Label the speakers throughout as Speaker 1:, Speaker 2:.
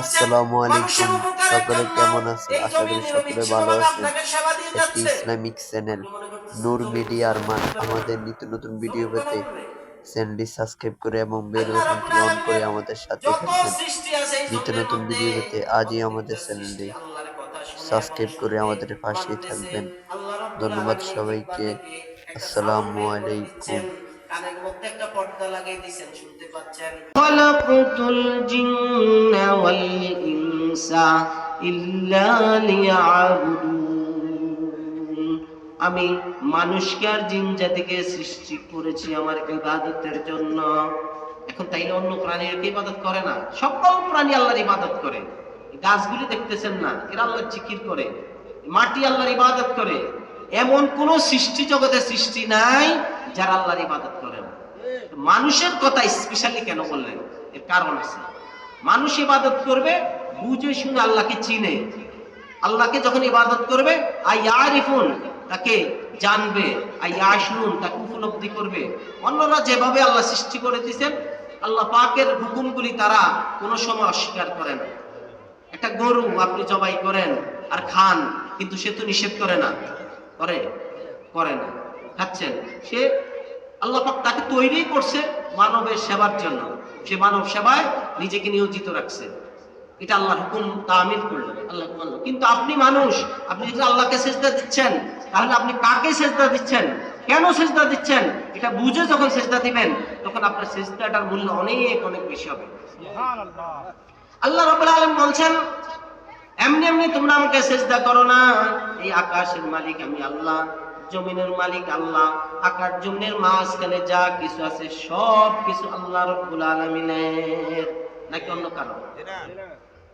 Speaker 1: আসসালামু আলাইকুম। সকলে কেমন আছেন? আশা করি সকলে ভালো আছেন। একটি ইসলামিক চ্যানেল নূর মিডিয়ার মান আমাদের নিত্য নতুন ভিডিও পেতে চ্যানেলটি সাবস্ক্রাইব করে এবং বেল বাটনটি অন করে আমাদের সাথে থাকবেন। নিত্য নতুন ভিডিও পেতে আজই আমাদের চ্যানেলটি সাবস্ক্রাইব করে আমাদের পাশেই থাকবেন। ধন্যবাদ সবাইকে। আসসালামু আলাইকুম।
Speaker 2: লাগিয়ে শুনতে পাচ্ছেন।
Speaker 3: আমি মানুষকে আর জিন জাতিকে সৃষ্টি করেছি আমার ইবাদতের জন্য। এখন তাইলে অন্য প্রাণীর কি ইবাদত করে না? সকল প্রাণী আল্লাহর ইবাদত করে। গাছগুলি দেখতেছেন না? এরা আল্লাহর জিকির করে। মাটি আল্লাহর ইবাদত করে। এমন কোন সৃষ্টি জগতে সৃষ্টি নাই যারা আল্লাহর ইবাদত করে না মানুষের কথা স্পেশালি কেন বললেন? এর কারণ আছে। মানুষ ইবাদত করবে, বুঝে শুনে আল্লাহকে চিনে। আল্লাহকে যখন ইবাদত করবে আইয়ারিফুন তাকে জানবে আইয়াশুন তাকে উপলব্ধি করবে। অন্যরা যেভাবে আল্লাহ সৃষ্টি করে দিয়েছেন, আল্লাহ পাকের হুকুমগুলি তারা কোনো সময় অস্বীকার করে না। একটা গরু আপনি জবাই করেন আর খান, কিন্তু সে তো নিষেধ করে না। করে? করে না। খাচ্ছেন সে আল্লাহ পাক তাকে তৈরি করছে মানবের সেবার জন্য। সে মানব সেবায় নিজেকে নিয়োজিত রাখছে। এটা আল্লাহ হুকুম, তামিল করলেন আল্লাহ কিন্তু আপনি মানুষ, আপনি যদি আল্লাহকে সেজদা দিচ্ছেন, তাহলে আপনি কাকে সেজদা দিচ্ছেন? কেন সেজদা দিচ্ছেন? এটা বুঝে যখন সেজদা দিবেন, তখন আপনার সেজদাটার মূল্য অনেক অনেক বেশি হবে। আল্লাহ রাব্বুল আলামিন বলছেন, এমনি এমনি তোমরা আমাকে সেজদা করো না। এই আকাশের মালিক আমি আল্লাহ। জমিনের মালিক আল্লাহ আকাশ জমিনের মাঝখানে যা কিছু আছে সব কিছু আল্লাহ রব্বুল আলামিনের। নাকি অন্য কারণ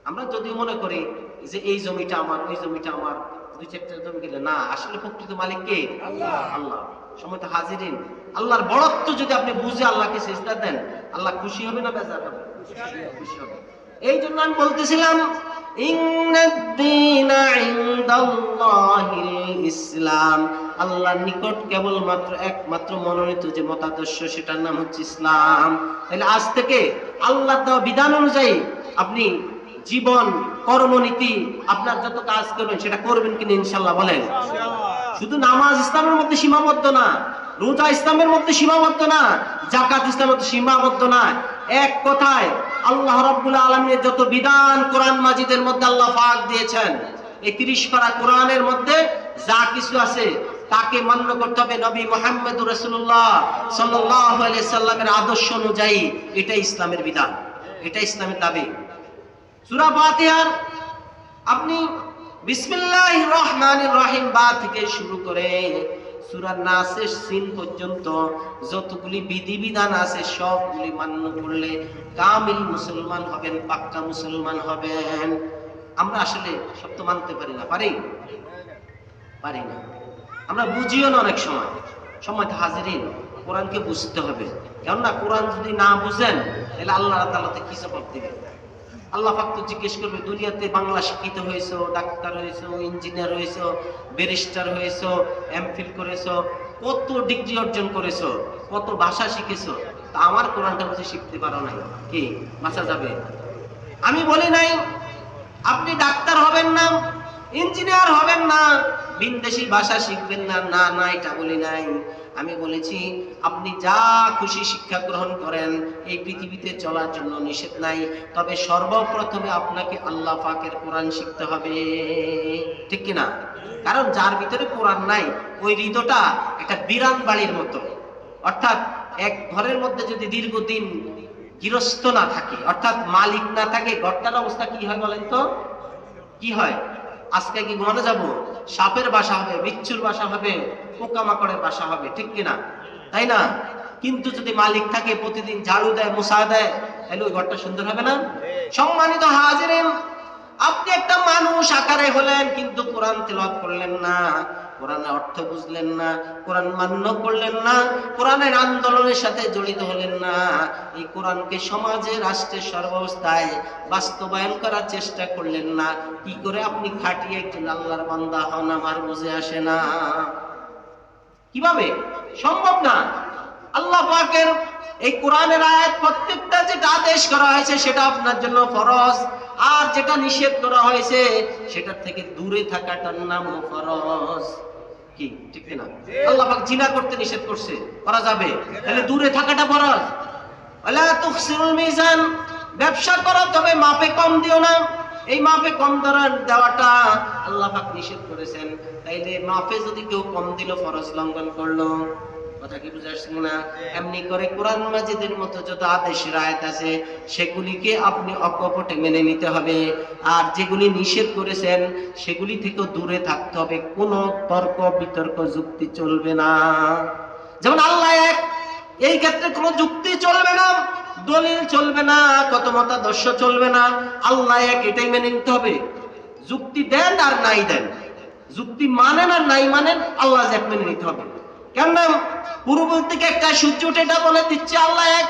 Speaker 3: আমরা যদি মনে করি যে এই জমিটা আমার ওই জমিটা আমার দুই চারটা জমি গেলে না আসলে প্রকৃত মালিক কে? আল্লাহ। আল্লাহ। সময় তো হাজিরিন। আল্লাহর বড়ত্ব যদি আপনি বুঝে আল্লাহকে সেজদা দেন আল্লাহ খুশি হবে না বেজার হবে। খুশি হবে। এই জন্য আমি বলতেছিলাম ইসলাম। আল্লাহর নিকট কেবলমাত্র একমাত্র মনোনীত যে মতাদর্শ সেটার নাম হচ্ছে ইসলাম। তাহলে আজ থেকে আল্লাহ দেওয়া বিধান অনুযায়ী আপনি জীবন কর্মনীতি আপনার যত কাজ করবেন সেটা করবেন কিনা ইনশাল্লাহ বলেন। শুধু নামাজ ইসলামের মধ্যে সীমাবদ্ধ না রোজা ইসলামের মধ্যে সীমাবদ্ধ না জাকাত ইসলামের মধ্যে সীমাবদ্ধ না এক কথায় আল্লাহ রাব্বুল আলামিনের যত বিধান কোরআন মাজিদের মধ্যে আল্লাহ পাক দিয়েছেন, এই 30 পারা কোরআনের মধ্যে যা কিছু আছে তাকে মান্য করতে হবে নবী মোহাম্মদ রাসূলুল্লাহ সাল্লাল্লাহু আলাইহি সাল্লামের আদর্শ অনুযায়ী। এটা ইসলামের বিধান, এটা ইসলামের দাবি। সূরা ফাতিহার, আপনি বিসমিল্লাহির রহমানির রহিম বা থেকে শুরু করে সূরা নাসের সিন পর্যন্ত যতগুলি বিধিবিধান আছে, সবগুলি মান্য করলে কামিল মুসলমান হবেন, পাক্কা মুসলমান হবেন। আমরা আসলে সব তো মানতে পারি না, পারি? পারি না। আমরা বুঝিও না অনেক সময়। সময় হাজিরিন, কোরআনকে বুঝতে হবে। কেননা কোরআন যদি না বুঝেন, তাহলে আল্লাহ তাআলাতে কি জবাব দিবেন? আল্লাহ পাক তো জিজ্ঞেস করবে, দুনিয়াতে বাংলা শিক্ষিত হয়েছো, ডাক্তার হয়েছো, ইঞ্জিনিয়ার হয়েছো, ব্যারিস্টার হয়েছো এমফিল করেছ, কত ডিগ্রি অর্জন করেছ, কত ভাষা শিখেছো? তা আমার কোরআনটা বুঝে শিখতে পারো নাই। কি? বাঁচা যাবে? আমি বলি নাই, আপনি ডাক্তার হবেন না, ইঞ্জিনিয়ার হবেন না বিদেশি ভাষা শিখবেন না। না না, এটা বলি নাই। আমি বলেছি, আপনি যা খুশি শিক্ষা গ্রহণ করেন, এই পৃথিবীতে চলার জন্য নিষেধ নাই। তবে সর্বপ্রথমে আপনাকে আল্লাহ পাকের কোরআন শিখতে হবে। ঠিক কিনা? কারণ যার ভিতরে কোরআন নাই, ওই হৃদয়টা একটা বিরান বাড়ির মতো। অর্থাৎ এক ঘরের মধ্যে যদি দীর্ঘদিন গৃহস্থ না থাকে, অর্থাৎ মালিক না থাকে, ঘরটার অবস্থা কি হয় বলেন তো? কি হয়? আজকে কি ঘুমানো যাব? সাপের বাসা হবে, বিচ্ছুর বাসা হবে, পোকামাকড়ের বাসা হবে, ঠিক কিনা তাই না? কিন্তু যদি মালিক থাকে, প্রতিদিন ঝাড়ু দেয় মোসা দেয়, তাহলে ওই ঘরটা সুন্দর হবে না? সম্মানিত হাজির আপনি একটা মানুষ আকারে হলেন, কিন্তু কোরআন তেলত করলেন না। কোরআনের অর্থ বুঝলেন না, কোরআন মান্য করলেন না, কোরআনের আন্দোলনের সাথে জড়িত হলেন না। এই কোরআনকে সমাজে রাষ্ট্রের সর্বাবস্থায় বাস্তবায়ন করার চেষ্টা করলেন না। কি করে আপনি খাটিয়ে একজন আল্লাহর বান্দা হন আমার বুঝে আসে না। কীভাবে? সম্ভব না। আল্লাহ পাকের এই কোরআনের আয়াত প্রত্যেকটা যেটা আদেশ করা হয়েছে সেটা আপনার জন্য ফরজ। আর যেটা নিষেধ করা হয়েছে সেটা থেকে দূরে থাকাটার নাম ফরজ। কি? ঠিক না আল্লাহ পাক জিনা করতে নিষেধ করছে। করা যাবে? তাহলে দূরে থাকাটা ফরজ। আল্লাহ তুখসিরুল মিজান, ব্যবসা করো, তবে মাপে কম দিও না। এই মাপে কম ধরার দেওয়াটা আল্লাহ পাক নিষেধ করেছেন। তাইলে মাপে যদি কেউ কম দিল, ফরজ লঙ্ঘন করল। কথা কি বুঝে আসছেন না? এমনি করে কোরআন মাজিদের মতো যত আদেশ, রায়ত আছে, সেগুলিকে আপনি অকপটে মেনে নিতে হবে। আর যেগুলি নিষেধ করেছেন, সেগুলি থেকে দূরে থাকতে হবে। কোনো তর্ক, বিতর্ক, যুক্তি চলবে না। যেমন আল্লাহ এক, এই ক্ষেত্রে কোনো যুক্তি চলবে না, দলিল চলবে না, কত মতাদর্শ চলবে না। আল্লাহ এক এটাই মেনে নিতে হবে। যুক্তি দেন আর নাই দেন। যুক্তি মানেন আর নাই মানেন, আল্লাহ এক মেনে নিতে হবে। কেননা পূর্ব একটা সূর্য উঠে এটা বলে দিচ্ছে আল্লাহ এক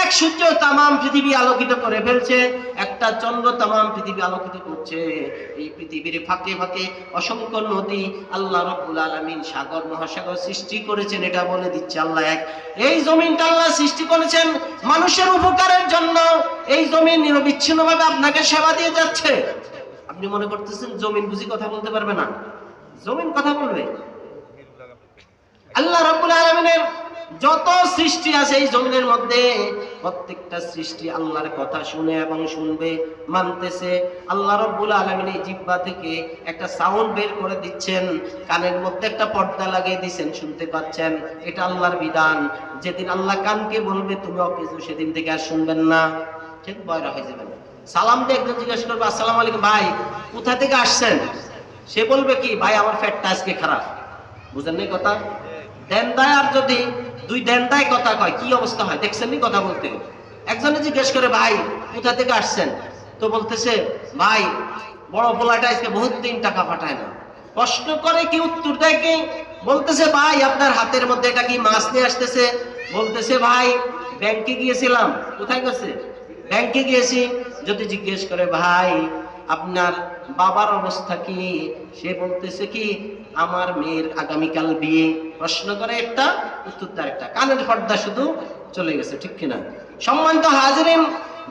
Speaker 3: এক সূর্য তামাম পৃথিবী আলোকিত করে ফেলছে, একটা চন্দ্র তামাম পৃথিবী আলোকিত করছে। এই পৃথিবীর ফাঁকে ফাঁকে অসংখ্য নদী আল্লাহ রব্বুল আলামিন সাগর, মহাসাগর সৃষ্টি করেছেন, এটা বলে দিচ্ছে আল্লাহ এক। এই জমিনটা আল্লাহ সৃষ্টি করেছেন মানুষের উপকারের জন্য। এই জমিন নিরবিচ্ছিন্নভাবে আপনাকে সেবা দিয়ে যাচ্ছে। আপনি মনে করতেছেন জমিন বুঝি কথা বলতে পারবে না? জমিন কথা বলবে? আল্লাহ রাব্বুল আলামিনের যত সৃষ্টি আছে এই জমিনের মধ্যে প্রত্যেকটা সৃষ্টি আল্লাহর কথা শুনে এবং শুনবে, মানতেছে। আল্লাহ রাব্বুল আলামিন এই জিব্বা থেকে একটা সাউন্ড বের করে দিচ্ছেন। কানের মধ্যে একটা পর্দা লাগিয়ে দিচ্ছেন, শুনতে পাচ্ছেন? এটা আল্লাহর বিধান। যেদিন আল্লাহ কানকে বলবে তুমি অকেজো সেদিন থেকে আর শুনবেন না। ঠিক বয়রা হয়ে যাবেন। সালাম দিয়ে একজন জিজ্ঞাসা করবে, আসসালাম আলাইকুম ভাই, কোথা থেকে আসছেন? সে বলবে কি, ভাই, আমার ফ্যাটটা আজকে খারাপ। বুঝেন নাই কথা? দেনদায় আর যদি দুই দেনদায় কথা কয়, কি অবস্থা হয়? দেখছেন কথা বলতে? একজনে জিজ্ঞেস করে, ভাই, কোথা থেকে আসছেন? তো বলতেছে, ভাই, বড় পোলাটা আজকে বহুত দিন টাকা পাঠায় না। কষ্ট করে কি উত্তর দেয় কি? বলতেছে, ভাই, আপনার হাতের মধ্যে এটা কি মাছ নিয়ে আসতেছে? বলতেছে, ভাই, ব্যাংকে গিয়েছিলাম। কোথায় গেছে? ব্যাংকে গিয়েছি। যদি জিজ্ঞেস করে, ভাই আপনার বাবার অবস্থা কি? সে বলতেছে কি, আমার মেয়ের আগামীকাল বিয়ে। প্রশ্ন করে একটা, উত্তর দেয় একটা। কানের পর্দা শুধু চলে গেছে, ঠিক কিনা? সম্মানিত হাজরিন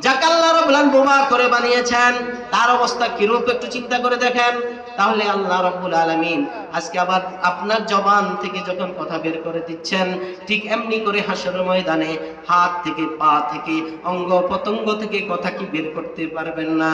Speaker 3: জাকাল্লা রব্বুল বোমা করে বানিয়েছেন, তার অবস্থা কিরূপ একটু চিন্তা করে দেখেন। তাহলে আল্লাহ রব্বুল আলামিন আজকে আবার আপনার জবান থেকে যখন কথা বের করে দিচ্ছেন, ঠিক এমনি করে হাসরের ময়দানে হাত থেকে, পা থেকে অঙ্গ পতঙ্গ থেকে কথা কি বের করতে পারবেন না?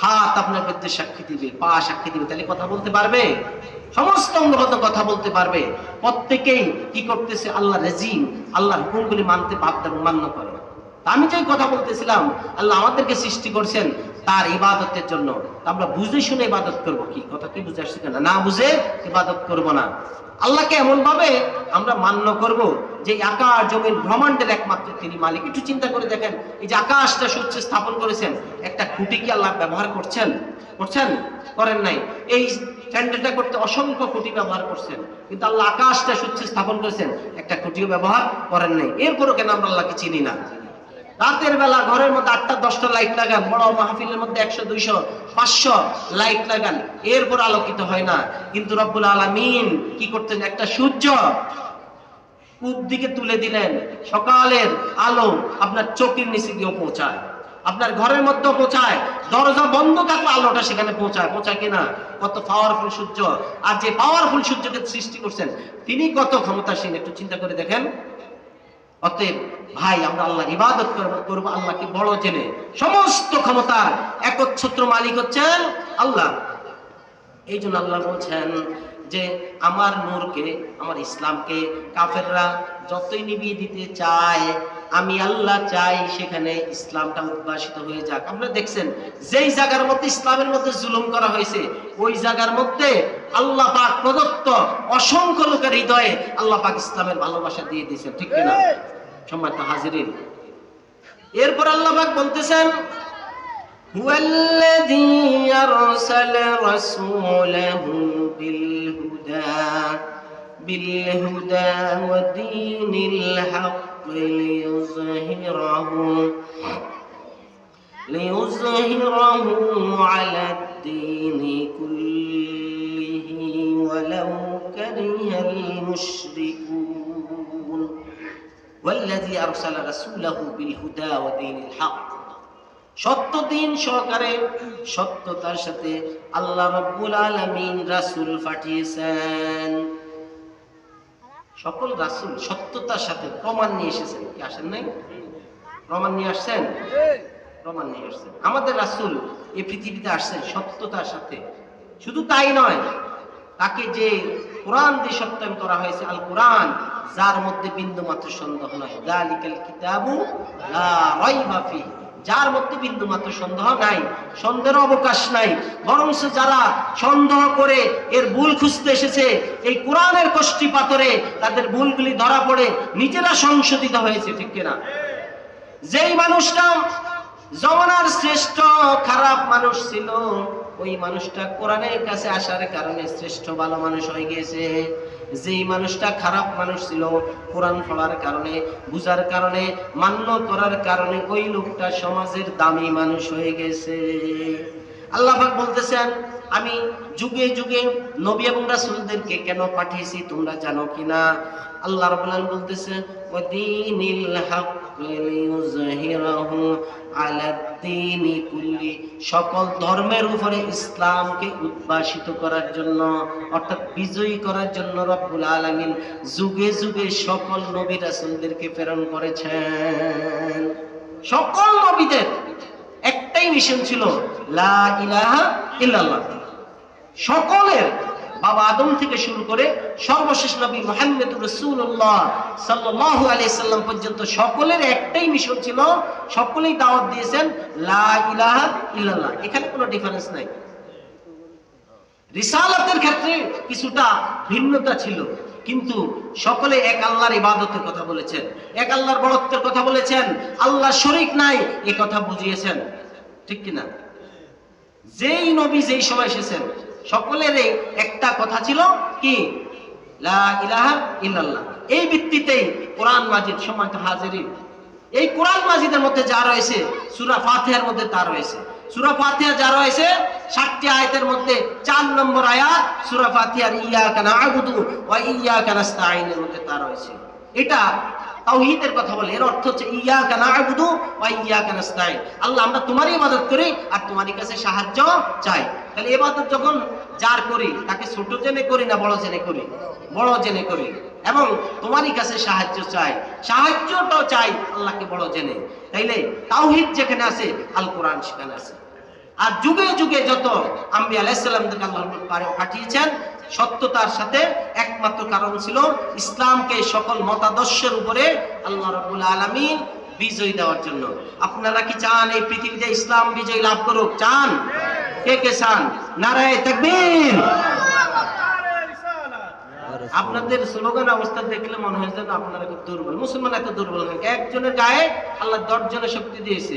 Speaker 3: হাত আপনার বিরুদ্ধে সাক্ষী দিবে, পা সাক্ষী দিবে, তাহলে কথা বলতে পারবে? সমস্ত অঙ্গগত কথা বলতে পারবে। প্রত্যেকেই কি করতেছে? আল্লাহ রেজিম আল্লাহর হুকুমগুলি মানতে বাধ্য এবং মান্য করে। আমি যে কথা বলতেছিলাম, আল্লাহ আমাদেরকে সৃষ্টি করছেন তার ইবাদতের জন্য। আমরা বুঝে শুনে ইবাদত করব কি? কথা কি বুঝে আসছে কেন? না বুঝে ইবাদত করব না। আল্লাহকে এমন ভাবে আমরা মান্য করব যে আকাশ জমির ব্রহ্মাণ্ডের একমাত্র তিনি মালিক। একটু চিন্তা করে দেখেন, এই যে আকাশটা সূর্য স্থাপন করেছেন একটা খুঁটি কি আল্লাহ ব্যবহার করছেন? করছেন? করেন নাই। এই স্ট্যান্ডার্ডটা করতে অসংখ্য খুঁটি ব্যবহার করছেন। কিন্তু আল্লাহ আকাশটা সূর্য স্থাপন করেছেন। একটা খুঁটিও ব্যবহার করেন নাই। এরপরও কেন আমরা আল্লাহকে চিনি না? রাতের বেলা ঘরের মধ্যে আটটা, দশটা লাইট লাগান, বড় মাহফিলের মধ্যে একশো, দুইশো, পাঁচশো লাইট লাগান, এরপর আলোকিত হয় না। কিন্তু রব্বুল আলামিন কি করতেন? একটা সূর্য পূব দিকে তুলে দিলেন। সকালের আলো আপনার চোখের নিচে গিয়ে পৌঁছায়। আপনার ঘরের মধ্যে পৌঁছায়, দরজা বন্ধ থাকলে আলোটা সেখানে পৌঁছায়। পৌঁছায় কিনা? কত পাওয়ারফুল সূর্য। আর যে পাওয়ারফুল সূর্যকে সৃষ্টি করছেন, তিনি কত ক্ষমতাসীন একটু চিন্তা করে দেখেন। অতএব, ভাই, আমরা আল্লাহর ইবাদত করব আল্লাহকে বড় জেনে। সমস্ত ক্ষমতার একচ্ছত্র মালিক হচ্ছেন আল্লাহ। এই জন্য আল্লাহ বলছেন যে, আমার নূরকে, আমার ইসলামকে কাফেররা যতই নিবিয়ে দিতে চায় আমি আল্লাহ চাই সেখানে ইসলামটা উদ্ভাসিত হয়ে যাক। আপনারা দেখছেন যেই জায়গার মধ্যে ইসলামের মধ্যে জুলুম করা হয়েছে ওই জায়গার মধ্যে আল্লাহ পাক প্রদত্ত অসংখ্য লোকের হৃদয়ে আল্লাহ পাক ইসলামের ভালোবাসা দিয়ে দিয়েছে ঠিক কিনা? সম্মানিত হাজিরিন এরপর আল্লাহ পাক বলতেছেন হুয়াল্লাযী আরসালা রাসূলাহু ليظهره ليظهره على الدين كله ولو كره المشركون والذي أرسل رسوله بالهدى ودين الحق সত্য দিন সহকারে সত্যতার সাথে আল্লাহ রব্বুল আলামিন রাসূল পাঠিয়েছেন সকল রাসূল সত্যতার সাথে প্রমাণ নিয়ে এসেছেন। কি আসেন নাই? প্রমাণ নিয়ে আসছেন? প্রমাণ নিয়ে আসছেন। আমাদের রাসুল এই পৃথিবীতে আসছেন সত্যতার সাথে। শুধু তাই নয় তাকে যে কোরআন দিয়ে সত্যায়ন করা হয়েছে আল কোরআন যার মধ্যে বিন্দু মাত্র সন্দেহ নয় যালিকাল কিতাবু লা রাইবা ফি যার মধ্যে বিন্দু মাত্র সন্দেহ নাই, সন্দেহের অবকাশ নাই বরং যারা সন্দেহ করে এর ভুল খুঁজতে এসেছে, এই কোরআনের কষ্টি পাথরে তাদের ভুলগুলি ধরা পড়ে, নিজেরা সংশোধিত হয়েছে, ঠিক কিনা? যেই মানুষটা জমানার শ্রেষ্ঠ খারাপ মানুষ ছিল, ওই মানুষটা কোরআনের কাছে আসার কারণে শ্রেষ্ঠ ভালো মানুষ হয়ে গেছে যেই মানুষটা খারাপ মানুষ ছিল, কোরআন পড়ার কারণে, বুঝার কারণে, মান্য করার কারণে ওই লোকটা সমাজের দামি মানুষ হয়ে গেছে। আল্লাহাক বলতেছেন, আমি যুগে যুগে নবী এবং রাসুলদেরকে কেন পাঠিয়েছি তোমরা জানো কিনা? আল্লাহ রাব্বুল বলতেছে ওয়াদিনিল হক লিইয়ুযহিরাহু আলাদ-দীনি কুল্লি। সকল ধর্মের উপরে ইসলামকে উদ্ভাসিত করার জন্য, অর্থাৎ বিজয়ী করার জন্য রব্বুল আলামিন যুগে যুগে সকল নবী রাসূলদেরকে প্রেরণ করেছেন। সকল নবীদের একটাই মিশন ছিল, লা ইলাহা ইল্লাল্লাহ। সকলের বাবা আদম থেকে শুরু করে সর্বশেষ নবী মোহাম্মদ রসুল্লাহ সাল্লাল্লাহু আলাইহি সাল্লাম পর্যন্ত সকলের একটাই মিশন ছিল, সকলেই দাওয়াত দিয়েছেন, লা ইলাহা এখানে কোনো ডিফারেন্স নাই। রিসালাতের ক্ষেত্রে কিছুটা ভিন্নতা ছিল, কিন্তু সকলে এক আল্লাহর ইবাদতের কথা বলেছেন, এক আল্লাহর বড়ত্বের কথা বলেছেন আল্লাহ শরিক নাই, এ কথা বুঝিয়েছেন। ঠিক কিনা? যেই নবী যেই সময় এসেছেন সকলের এই একটা কথা ছিল কি? ইল্লাল্লাহ। এই ভিত্তিতেই কোরআন মাজিদ সম্মানিত হাজিরিন। এই কোরআন মাজিদের মধ্যে যা রয়েছে, সুরা ফাতেহার মধ্যে তা রয়েছে। সূরা ফাতিহা যা রয়েছে, সাতটি আয়াতের মধ্যে চার নম্বর আয়াত, সূরা ফাতিহার ইয়াকা না'বুদু ওয়া ইয়াকা নাস্তাঈনের মধ্যে তা রয়েছে। এটা তাওহীদের কথা বলে, এর অর্থ হচ্ছে ইয়াকা না'বুদু ওয়া ইয়াকা নাস্তাঈন। আল্লাহ আমরা তোমারই ইবাদত করি আর তোমারই কাছে সাহায্য চাই। তাহলে ইবাদত যখন যার করি, তাকে ছোট জেনে করি না বড় জেনে করি? বড় জেনে করি। এবং তোমারই কাছে সাহায্য চাই। সাহায্যটাও চাই আল্লাহকে বড় জেনে। তাইলে তাওহীদ যেখানে আছে আল কোরআন সেখানে আছে। আর যুগে যুগে যত আম্বি আলাইসাল্লামদেরকে আল্লাহ পাঠিয়েছেন, সত্যতার সাথে একমাত্র কারণ ছিল ইসলামকে সকল মতাদর্শের উপরে আল্লাহ রাব্বুল আলামিন বিজয় দেওয়ার জন্য। আপনারা কি চান এই পৃথিবীতে ইসলাম বিজয় লাভ করুক? চান? কে কে চান? নারায় তাকবীর। আপনাদের স্লোগান, অবস্থা দেখলে মনে হয় যেন আপনারা খুব দুর্বল। মুসলমান এত দুর্বল হয় একজনের গায়ে আল্লাহ দশ জনের শক্তি দিয়েছে।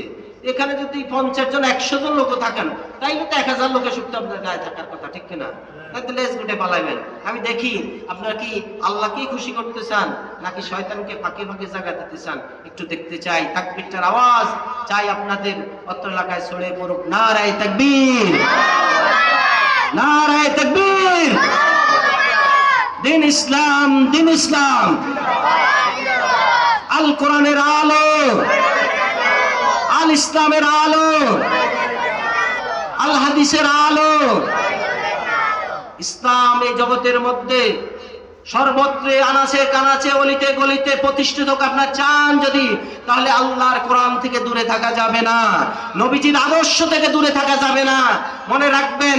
Speaker 3: এখানে যদি পঞ্চাশ জন, একশো জন লোক থাকেন, তাইলে তো এক হাজার লোকের শক্তি আপনার গায়ে থাকার কথা, ঠিক কিনা? লেজ গুটে পালাইবেন। আমি দেখি, আপনারা কি আল্লাহকে খুশি করতে চান, নাকি শয়তানকে ফাঁকে ফাঁকে জায়গা দিতে চান? একটু দেখতে চাই। তাকবীরটার আওয়াজ চাই আপনাদের। অত্র এলাকায় ছড়িয়ে পড়ুক। নারায় তাকবীর। নারায় তাকবীর। দিন ইসলাম দিন ইসলাম। আল কোরআনের আলো। আল ইসলামের আলো। আল হাদিসের আলো। ইসলাম এই জগতের মধ্যে সর্বত্রে আনাচে কানাচে, অলিতে গলিতে প্রতিষ্ঠিত আপনার চান যদি, তাহলে আল্লাহর কোরআন থেকে দূরে থাকা যাবে না। নবীজির আদর্শ থেকে দূরে থাকা যাবে না। মনে রাখবেন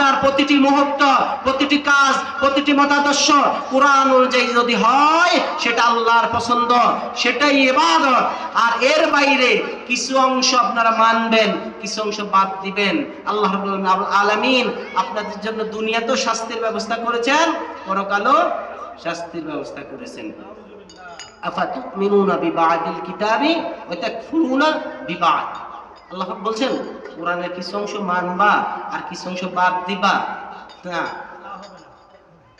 Speaker 3: আপনার প্রতিটি মুহূর্ত, প্রতিটি কাজ, প্রতিটি মতাদর্শ কোরআন অনুযায়ী যদি হয়, সেটা আল্লাহর পছন্দ, সেটাই এবাদত আর এর বাইরে কিছু অংশ আপনারা মানবেন, কিছু অংশ বাদ দিবেন। আল্লাহ আলামিন আপনাদের জন্য দুনিয়াতেও শাস্তির ব্যবস্থা করেছেন, পরকালও শাস্তির ব্যবস্থা করেছেন। আফাতুমিনুনা বিবাদিল কিতাবি ওয়া তাকফুরুনা বিবাদ। আল্লাহ বলছেন কোরআনের কিছু অংশ মানবা আর কিছু অংশ বাদ দিবা। না।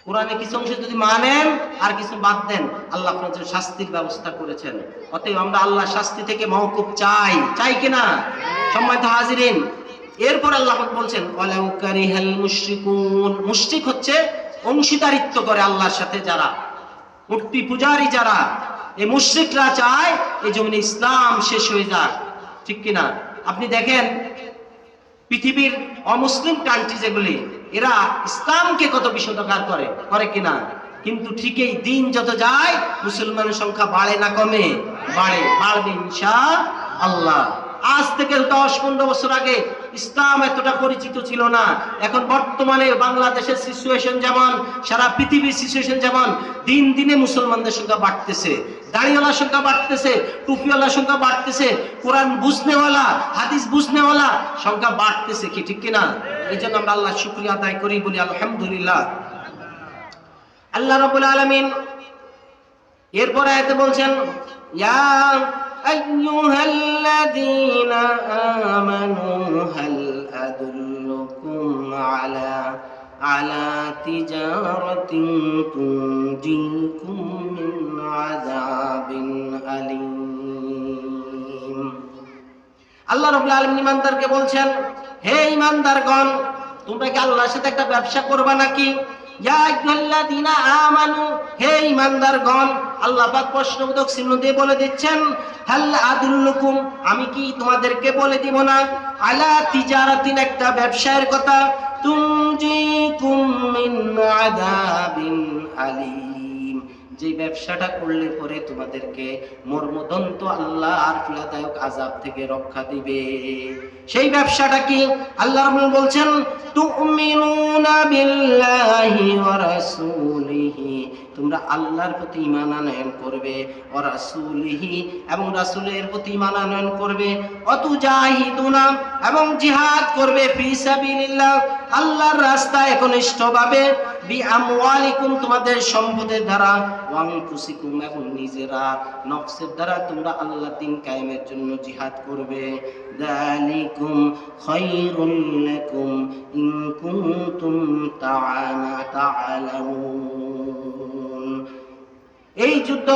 Speaker 3: কোরআনে কিছু অংশ যদি মানেন আর কিছু বাদ দেন, আল্লাহ আপনার জন্য শাস্তির ব্যবস্থা করেছেন। অতএব আমরা আল্লাহ শাস্তি থেকে মহকুব চাই। চাই কিনা সম্মানিত হাজিরিন, এরপর আল্লাহ বলছেন, ওয়ালাউ কারিহাল মুশরিকুন। মুশরিক হচ্ছে অংশীদারিত্ব করে আল্লাহর সাথে যারা। মূর্তি পূজারি যারা, এই মুশরিকরা চায় এই জমিনে ইসলাম শেষ হয়ে যাক। ঠিক কিনা আপনি দেখেন, পৃথিবীর অমুসলিম কান্ট্রি যেগুলি এরা ইসলামকে কত বিশোধকার করে করে কিনা? কিন্তু ঠিকই দিন যত যায়, মুসলমানের সংখ্যা বাড়ে না কমে? বাড়ে। বাড়বে ইনশা আল্লাহ আজ থেকে দশ পনেরো বছর আগে ইসলাম এতটা পরিচিত ছিল না। এখন বর্তমানে বাংলাদেশের সিচুয়েশন যেমন, সারা পৃথিবীর সিচুয়েশন যেমন, দিন দিনে মুসলমানদের সংখ্যা বাড়তেছে। দাড়িওয়ালার সংখ্যা বাড়তেছে, টুপিওয়ালার সংখ্যা বাড়তেছে, কোরআন বুঝনেওয়ালা, হাদিস বুঝনেওয়ালা সংখ্যা বাড়তেছে কি, ঠিক কিনা? এই জন্য আমরা আল্লাহ শুক্রিয়া আদায় করি, বলি আলহামদুলিল্লাহ। আল্লাহ রাব্বুল আলামিন এরপর আয়াতে বলছেন, ইয়া আইয়ুহাল্লাযীনা আমানু হাল আদুল্লুকুম আলা আলা তিজারাতিন তুনজিকুম মিন আযাবিন আলীম আল্লাহ রাব্বুল আলামিন ইমানদারকে বলছেন, হে ইমানদারগণ তোমরা কি আল্লাহর সাথে একটা ব্যবসা করবা নাকি? আমানু, হে ইমানদারগণ আল্লাহ প্রশ্নবোধক চিহ্ন দিয়ে বলে দিচ্ছেন, হাল আদুল্লুকুম, আমি কি তোমাদেরকে বলে দিব না? আলা তিজারাতিন, একটা ব্যবসায়ের কথা তুনজিকুম মিন আযাবিন আলীম। যে ব্যবসাটা করলে পরে তোমাদেরকে মর্মদন্ত আল্লাহ আর ফিলাদায়ক আজাব থেকে রক্ষা দিবে। সেই ব্যবসাটা কি? আল্লাহ রাব্বুল বলছেন, তুমিনুনা বিল্লাহি তোমরা আল্লাহর প্রতি ঈমান আনয়ন করবে ওয়া রাসূলিহি, এবং রাসূলের প্রতি ঈমান আনয়ন করবে। অতুজাহিদুনা, এবং জিহাদ করবে ফি সাবিলিল্লাহ। আল্লাহর রাস্তায় একনিষ্ঠভাবে, বি আমওয়ালিকুম, তোমাদের সম্পদের দ্বারা ওয়ানফুসিকুম এবং নিজেরা নফসের দ্বারা তোমরা আল্লাহ দিন কায়েমের জন্য জিহাদ করবে। যালিকুম খায়রুল লাকুম, ইন কুনতুম তাআনা তা'লামুন এই যুদ্ধ,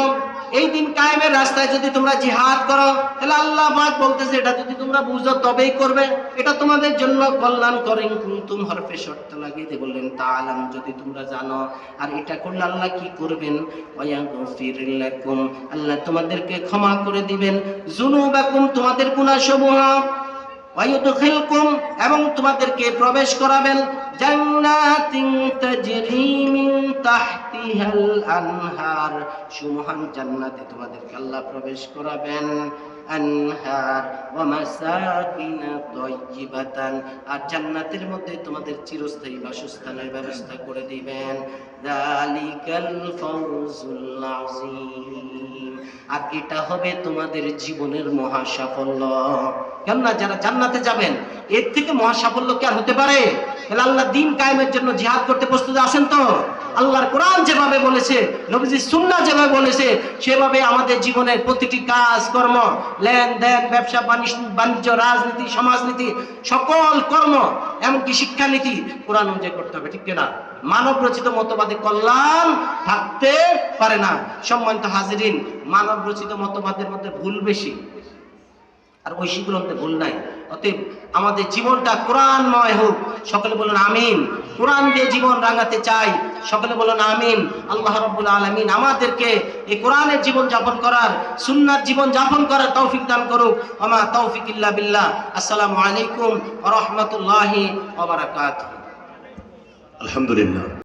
Speaker 3: এই দিন কায়েমের রাস্তায় যদি তোমরা জিহাদ করো, তাহলে আল্লাহ পাক বলতেছে, এটা যদি তোমরা বুঝো, তবেই করবে। এটা তোমাদের জন্য কল্যাণ করেন কুনতুম হরফে শর্ত লাগিয়ে দিয়ে বললেন, তাআলাম, যদি তোমরা জানো, আর এটা করলে আল্লাহ কি করবেন? আল্লাহ তোমাদেরকে ক্ষমা করে দিবেন। যুনুবাকুম তোমাদের গুনাহ সমূহ ওয়ায়ুদখিলকুম এবং তোমাদেরকে প্রবেশ করাবেন জান্নাতিন তাজরি মিন আনহার। সুমহান জান্নাতে তোমাদেরকে আল্লাহ প্রবেশ করাবেন। আনহার ওয়া মাসাকিনা আর জান্নাতের মধ্যে তোমাদের চিরস্থায়ী বাসস্থানের ব্যবস্থা করে দিবেন। আর এটা হবে তোমাদের জীবনের মহা সাফল্য কেননা যারা জান্নাতে যাবেন, এর থেকে মহা সাফল্য কি আর হতে পারে? তাহলে আল্লাহ দিন কায়েমের জন্য জিহাদ করতে প্রস্তুত আছেন তো? আল্লাহর কোরআন যেভাবে বলেছে নবীজি সুন্নাহ যেভাবে বলেছে, সেভাবে আমাদের জীবনের প্রতিটি কাজ, কর্ম, লেনদেন, ব্যবসা বাণিজ্য বাণিজ্য, রাজনীতি, সমাজনীতি, সকল কর্ম, এমনকি শিক্ষানীতি কোরআন অনুযায়ী করতে হবে, ঠিক কিনা? মানব রচিত মতবাদে কল্যাণ থাকতে পারে না। সম্মানিত হাজিরিন মানব রচিত মতবাদের মধ্যে ভুল বেশি, আর ঐশী গ্রন্থে ভুল নাই। অতএব আমাদের জীবনটা কোরআনময় হোক। সকলে বলুন, আমিন। কোরআন দিয়ে জীবন রাঙাতে চাই। সকলে বলুন, আমিন। আল্লাহ রব্বুল আলমিন আমাদেরকে এই কোরআনের জীবন যাপন করার, সুন্নার জীবন যাপন করার তৌফিক দান করুক। আমা তৌফিক ইল্লা বিল্লাহ। আসসালামু আলাইকুম রহমতুল্লাহি
Speaker 4: আলহামদুলিল্লাহ।